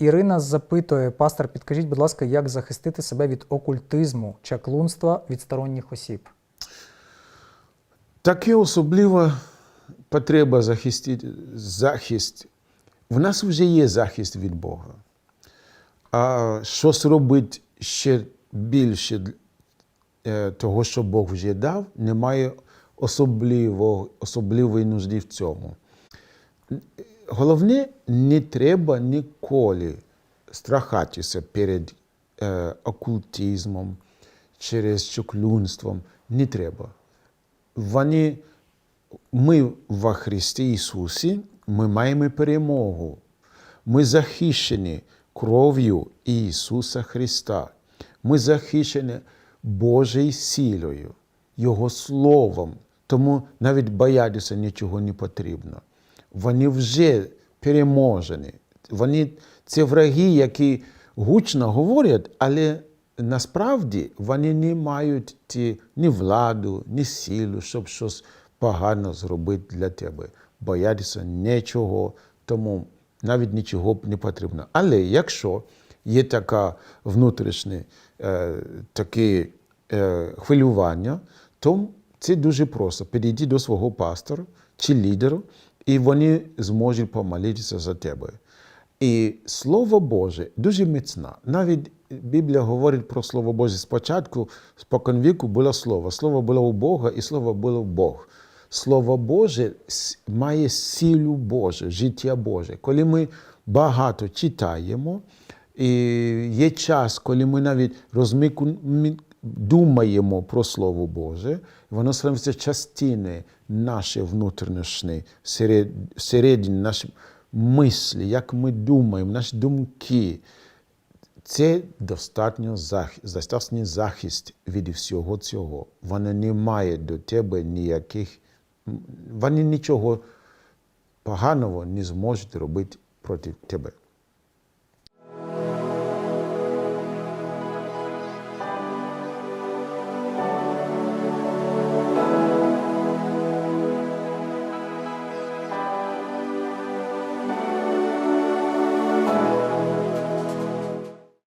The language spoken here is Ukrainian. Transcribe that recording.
Ірина запитує, пастор, підкажіть, будь ласка, як захистити себе від окультизму, чаклунства від сторонніх осіб? Таке особлива потреба захистити захист. В нас вже є захист від Бога. А щось робити ще більше е, того, що Бог вже дав, немає особливо, особливої нужди в цьому. Головне, не треба ніколи страхатися перед е, окультизмом, через чоклунством. Не треба. Вони, ми в Христі Ісусі, ми маємо перемогу. Ми захищені кров'ю Ісуса Христа. Ми захищені Божою силою, Його Словом. Тому навіть боятися нічого не потрібно. Вони вже переможені. Вони це враги, які гучно говорять, але насправді вони не мають ті, ні владу, ні силу, щоб щось погано зробити для тебе. Боятися нічого, тому навіть нічого б не потрібно. Але якщо є таке внутрішнє е, таке е, хвилювання, то це дуже просто. Підійти до свого пастора чи лідера, і вони зможуть помолитися за тебе. І Слово Боже дуже міцне. Навіть Біблія говорить про Слово Боже. Спочатку, споконвіку було Слово. Слово було у Бога, і Слово було Бог. Слово Боже має силу Божу, життя Боже. Коли ми багато читаємо, і є час, коли ми навіть розміку мі- думаємо про Слово Боже, воно становиться частиною нашої внутрішньої, серед, всередині нашої мислі, як ми думаємо, наші думки. Це достатньо захист, достатньо захист від всього цього. Вона не має до тебе ніяких, вони нічого поганого не зможуть робити проти тебе.